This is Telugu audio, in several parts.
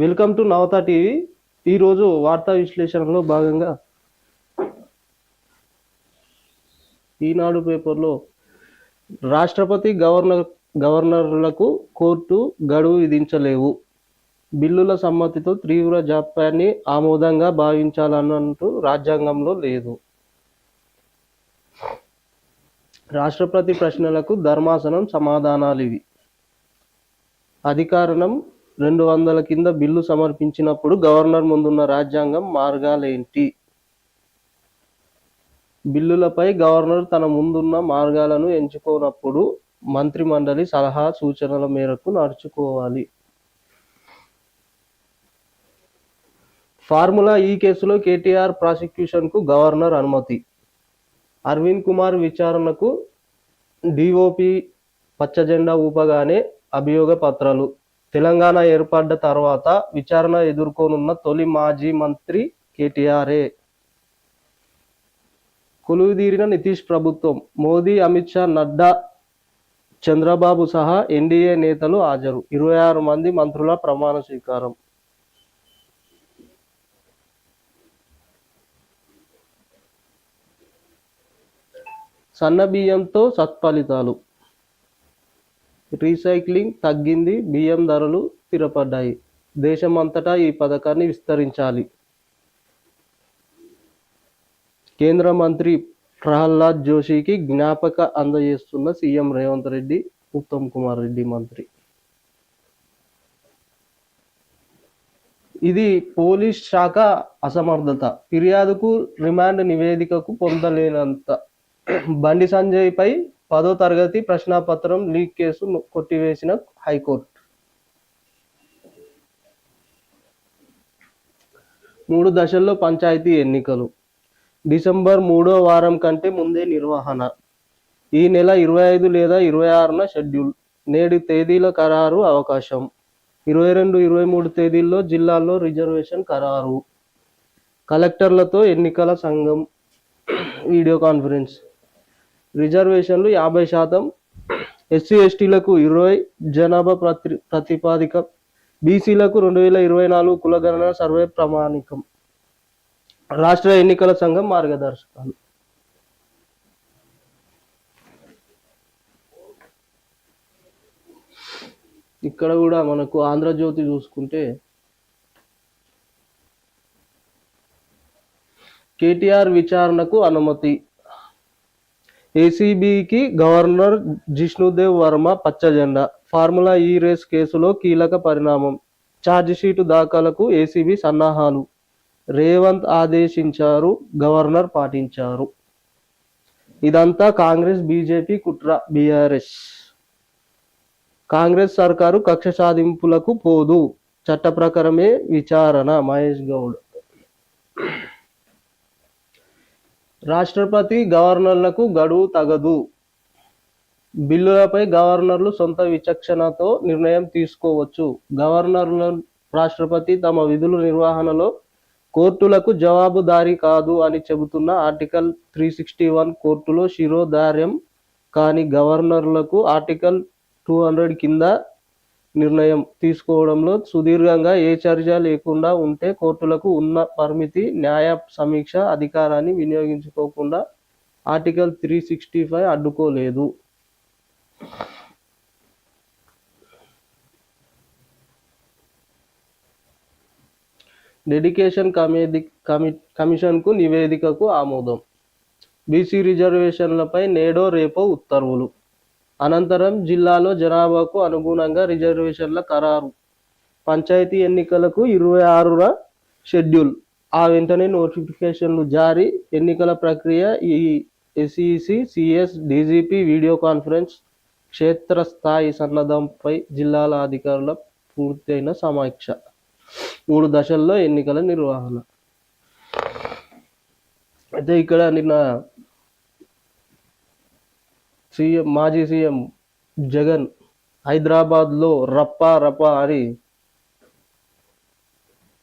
Welcome to Navata TV. ఈరోజు వార్తా విశ్లేషణలో భాగంగా ఈనాడు పేపర్లో రాష్ట్రపతి గవర్నర్ గవర్నర్లకు కోర్టు గడువు విధించలేవు. బిల్లుల సమ్మతితో తీవ్ర జాప్యాన్ని ఆమోదంగా భావించాలన్నట్టు రాజ్యాంగంలో లేదు. రాష్ట్రపతి ప్రశ్నలకు ధర్మాసనం సమాధానాలు ఇవి అధికారణం రెండు వందల కింద బిల్లు సమర్పించినప్పుడు గవర్నర్ ముందున్న రాజ్యాంగం మార్గాలేంటి? బిల్లులపై గవర్నర్ తన ముందున్న మార్గాలను ఎంచుకోనప్పుడు మంత్రి మండలి సలహా సూచనల మేరకు నడుచుకోవాలి. ఫార్ములా ఈ కేసులో కేటీఆర్ ప్రాసిక్యూషన్కు గవర్నర్ అనుమతి. అరవింద్ కుమార్ విచారణకు డిఓపి పచ్చజెండా ఊపగానే అభియోగ పత్రాలు తెలంగాణ ఏర్పడ్డ తర్వాత విచారణ ఎదుర్కొనున్న తొలి మాజీ మంత్రి కేటీఆర్ఏ కొలువుదీరిన నితీష్ ప్రభుత్వం మోదీ అమిత్ షా నడ్డా చంద్రబాబు సహా ఎన్డీఏ నేతలు హాజరు. ఇరవై ఆరు మంది మంత్రుల ప్రమాణ స్వీకారం. సన్న బియ్యంతో సత్ఫలితాలు. రీసైక్లింగ్ తగ్గింది బియ్యం ధరలు స్థిరపడ్డాయి. దేశమంతటా ఈ పథకాన్ని విస్తరించాలి. కేంద్ర మంత్రి ప్రహ్లాద్ జోషికి జ్ఞాపక అందజేస్తున్న సీఎం రేవంత్ రెడ్డి ఉత్తమ్ కుమార్ రెడ్డి మంత్రి. ఇది పోలీస్ శాఖ అసమర్థత. ఫిర్యాదుకు రిమాండ్ నివేదికకు పొందలేనంత. బండి సంజయ్ పై పదో తరగతి ప్రశ్నాపత్రం లీక్ కేసు కొట్టివేసిన హైకోర్టు. మూడు దశల్లో పంచాయతీ ఎన్నికలు. డిసెంబర్ మూడో వారం కంటే ముందే నిర్వహణ. ఈ నెల ఇరవై ఐదు లేదా ఇరవై ఆరున షెడ్యూల్. నేడు తేదీల ఖరారు అవకాశం. ఇరవై రెండు ఇరవై మూడు తేదీల్లో జిల్లాల్లో రిజర్వేషన్ ఖరారు. కలెక్టర్లతో ఎన్నికల సంఘం. Video conference. రిజర్వేషన్లు యాభై శాతం. ఎస్సీ ఎస్టీలకు ఇరవై జనాభా ప్రతి ప్రతిపాదిక. బీసీలకు రెండు వేల ఇరవై నాలుగు కులగణన సర్వే ప్రామాణికం. రాష్ట్ర ఎన్నికల సంఘం మార్గదర్శకాలు. ఇక్కడ కూడా మనకు ఆంధ్రజ్యోతి చూసుకుంటే కేటీఆర్ విచారణకు అనుమతి. ఏసీబీకి గవర్నర్ జిష్ణుదేవ్ వర్మ పచ్చజెండా. ఫార్ములా ఈ రేస్ కేసులో కీలక పరిణామం. ఛార్జిషీటు దాఖలకు ఏసీబీ సన్నాహాలు. రేవంత్ ఆదేశించారు గవర్నర్ పాటించారు. ఇదంతా కాంగ్రెస్ బీజేపీ కుట్ర బీఆర్ఎస్. కాంగ్రెస్ సర్కారు కక్ష సాధింపులకు పోదు. చట్ట ప్రకారమే విచారణ మహేష్ గౌడ్. రాష్ట్రపతి గవర్నర్లకు గడువు తగదు. బిల్లులపై గవర్నర్లు సొంత విచక్షణతో నిర్ణయం తీసుకోవచ్చు. గవర్నర్ల రాష్ట్రపతి తమ విధుల నిర్వహణలో కోర్టులకు జవాబుదారీ కాదు అని చెబుతున్న ఆర్టికల్ త్రీ సిక్స్టీ వన్ కోర్టులో శిరోధార్యం కాని గవర్నర్లకు ఆర్టికల్ టూ హండ్రెడ్ కింద నిర్ణయం తీసుకోవడంలో సుదీర్ఘంగా ఏ చర్య లేకుండా ఉంటే కోర్టులకు ఉన్న పరిమితి న్యాయ సమీక్ష అధికారాన్ని వినియోగించుకోకుండా ఆర్టికల్ త్రీ సిక్స్టీ ఫైవ్ అడ్డుకోలేదు. డెడికేషన్ కమిది కమి కమిషన్కు నివేదికకు ఆమోదం. బీసీ రిజర్వేషన్లపై నేడో రేపో ఉత్తర్వులు. అనంతరం జిల్లాలో జనాభాకు అనుగుణంగా రిజర్వేషన్ల ఖరారు. పంచాయతీ ఎన్నికలకు ఇరవై ఆరున షెడ్యూల్. ఆ వెంటనే నోటిఫికేషన్లు జారీ. ఎన్నికల ప్రక్రియ ఈ SEC CS DGP video conference క్షేత్రస్థాయి సన్నద్ధంపై జిల్లాల అధికారుల పూర్తయిన సమీక్ష మూడు దశల్లో ఎన్నికల నిర్వహణ. అయితే ఇక్కడ నిన్న సీఎం మాజీ సీఎం జగన్ హైదరాబాద్లో రప్పా రప్పా అని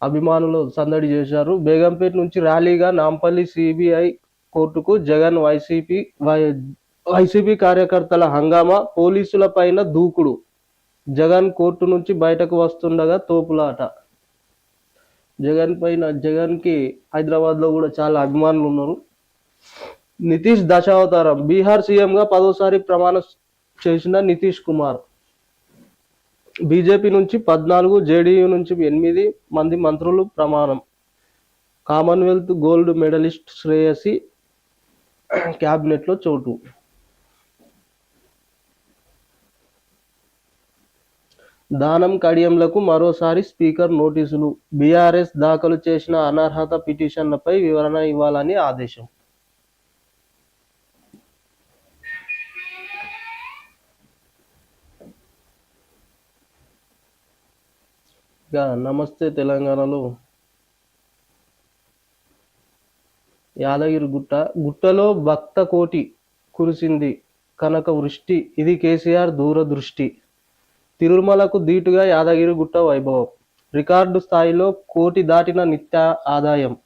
అభిమానులు సందడి చేశారు. బేగంపేట నుంచి ర్యాలీగా నాంపల్లి సిబిఐ కోర్టుకు జగన్ వైసీపీ వై- వైసీపీ కార్యకర్తల హంగామా పోలీసుల పైన దూకుడు. జగన్ కోర్టు నుంచి బయటకు వస్తుండగా తోపులాట. జగన్ పైన జగన్కి హైదరాబాద్లో కూడా చాలా అభిమానులు ఉన్నారు. నితీష్ దశావతారం. బీహార్ సీఎంగా పదోసారి ప్రమాణ చేసిన నితీష్ కుమార్. బీజేపీ నుంచి పద్నాలుగు జేడీయూ నుంచి ఎనిమిది మంది మంత్రులు ప్రమాణం. కామన్వెల్త్ గోల్డ్ మెడలిస్ట్ శ్రేయసి క్యాబినెట్లో చోటు. దానం కడియంలకు మరోసారి స్పీకర్ నోటీసులు. బీఆర్ఎస్ దాఖలు చేసిన అనర్హత పిటిషన్లపై వివరణ ఇవ్వాలని ఆదేశం. ఇక నమస్తే తెలంగాణలో. యాదగిరి గుట్ట. గుట్టలో భక్త కోటి కురిసింది కనక వృష్టి. ఇది కేసీఆర్ దూరదృష్టి. తిరుమలకు దీటుగా యాదగిరి గుట్ట వైభవం. రికార్డు స్థాయిలో కోటి దాటిన నిత్య ఆదాయం.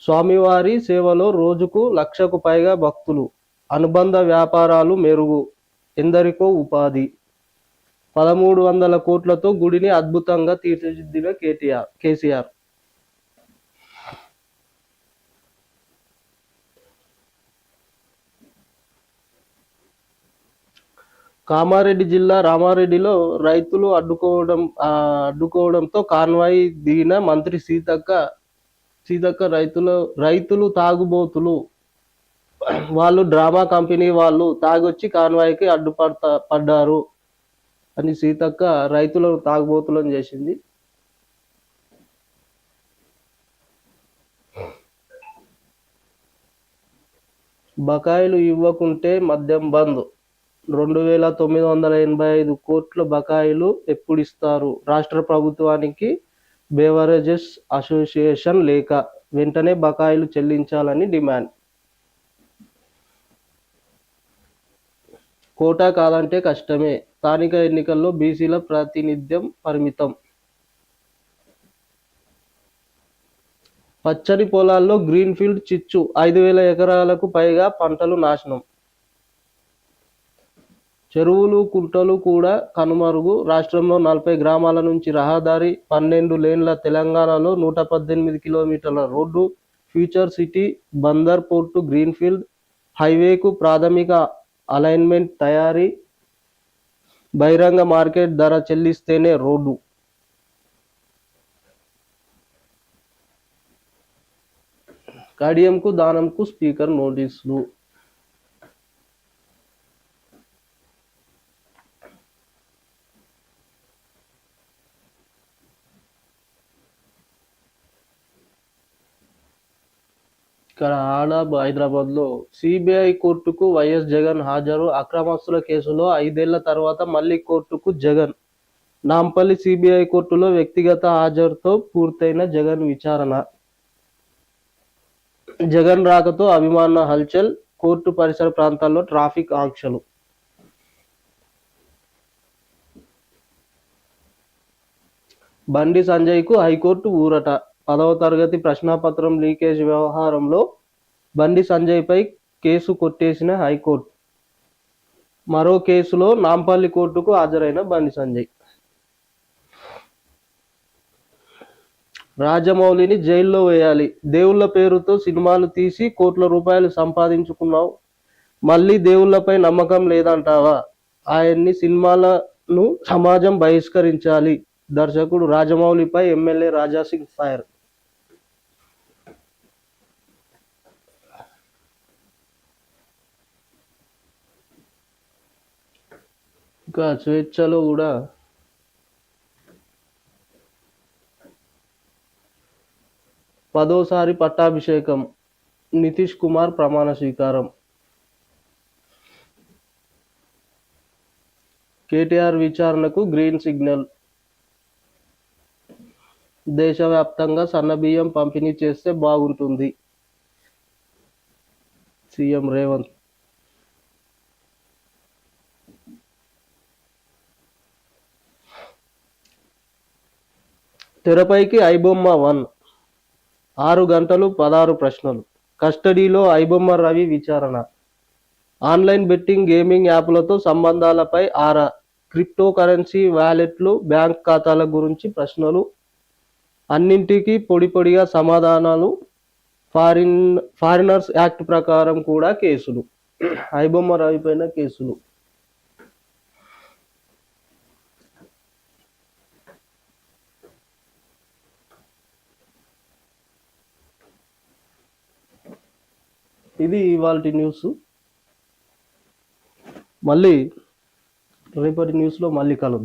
స్వామివారి సేవలో రోజుకు లక్షకు పైగా భక్తులు. అనుబంధ వ్యాపారాలు మెరుగు. ఎందరికో ఉపాధి. పదమూడు వందల కోట్లతో గుడిని అద్భుతంగా తీర్చిదిద్దిన కేటీఆర్ కేసీఆర్. కామారెడ్డి జిల్లా రామారెడ్డిలో రైతులు అడ్డుకోవడం అడ్డుకోవడంతో కాన్వాయ్ దిగిన మంత్రి సీతక్క సీతక్క రైతులు రైతులు తాగుబోతులు. వాళ్ళు డ్రామా కంపెనీ వాళ్ళు తాగొచ్చి కాన్వాయ్కి అడ్డుపడతా పడ్డారు. అని సీతక్క రైతులను తాగుబోతులను చేసింది. బకాయిలు ఇవ్వకుంటే మద్యం బంద్. రెండు వేల తొమ్మిది వందల ఎనభై ఐదు కోట్ల బకాయిలు ఎప్పుడు ఇస్తారు రాష్ట్ర ప్రభుత్వానికి బేవరేజెస్ అసోసియేషన్ లేక వెంటనే బకాయిలు చెల్లించాలని డిమాండ్. కోటా కాదంటే కష్టమే. స్థానిక ఎన్నికల్లో బీసీల ప్రాతినిధ్యం పరిమితం. పచ్చని పొలాల్లో గ్రీన్ఫీల్డ్ చిచ్చు ఐదు వేల ఎకరాలకు పైగా పంటలు నాశనం. చెరువులు కుంటలు కూడా కనుమరుగు. రాష్ట్రంలో నలభై గ్రామాల నుంచి రహదారి పన్నెండు లేన్ల తెలంగాణలో నూట పద్దెనిమిది కిలోమీటర్ల road future city Bandar port greenfield హైవేకు ప్రాథమిక అలైన్మెంట్ తయారీ బహిరంగ మార్కెట్ ధర చెల్లిస్తేనే రోడ్డు. కడియంకు దానంకు స్పీకర్ నోటీసులు. ఇక్కడ ఆడ హైదరాబాద్లో సిబిఐ కోర్టుకు వైఎస్ జగన్ హాజరు. అక్రమస్తుల కేసులో ఐదేళ్ళ తర్వాత మళ్ళీ కోర్టుకు జగన్. నాంపల్లి సిబిఐ కోర్టులో వ్యక్తిగత హాజరుతో పూర్తయిన జగన్ విచారణ. జగన్ రాకతో అభిమాన హల్చల్ కోర్టు పరిసర ప్రాంతాల్లో ట్రాఫిక్ ఆంక్షలు. బండి సంజయ్కు హైకోర్టు ఊరట. పదవ తరగతి ప్రశ్నాపత్రం లీకేజ్ వ్యవహారంలో బండి సంజయ్పై కేసు కొట్టేసిన హైకోర్టు. మరో కేసులో నాంపల్లి కోర్టుకు హాజరైన బండి సంజయ్. రాజమౌళిని జైల్లో వేయాలి. దేవుళ్ళ పేరుతో సినిమాలు తీసి కోట్ల రూపాయలు సంపాదించుకున్నావు. మళ్ళీ దేవుళ్ళపై నమ్మకం లేదంటావా? ఆయన్ని సినిమాలను సమాజం బహిష్కరించాలి. దర్శకుడు రాజమౌళిపై ఎమ్మెల్యే రాజాసింగ్ ఫైర్. ఇంకా స్వేచ్ఛలో కూడా పదోసారి పట్టాభిషేకం నితీష్ కుమార్ ప్రమాణ స్వీకారం. కేటీఆర్ విచారణకు గ్రీన్ సిగ్నల్. దేశవ్యాప్తంగా సన్నబియ్యం పంపిణీ చేస్తే బాగుంటుంది. సీఎం రేవంత్. తెరపైకి ఐబొమ్మ వన్. ఆరు గంటలు పదహారు ప్రశ్నలు. కస్టడీలో ఐబొమ్మ రవి విచారణ. ఆన్లైన్ బెట్టింగ్ గేమింగ్ యాప్లతో సంబంధాలపై ఆరా. క్రిప్టో కరెన్సీ వ్యాలెట్లు బ్యాంక్ ఖాతాల గురించి ప్రశ్నలు. అన్నింటికి పొడి పొడిగా సమాధానాలు. ఫారిన్ ఫారినర్స్ యాక్ట్ ప్రకారం కూడా కేసులు. ఐబొమ్మ రాయిపోయిన కేసులు. ఇది ఇవాళ న్యూస్ మళ్ళీ రేపటి న్యూస్లో మళ్ళీ కలుద్దాం.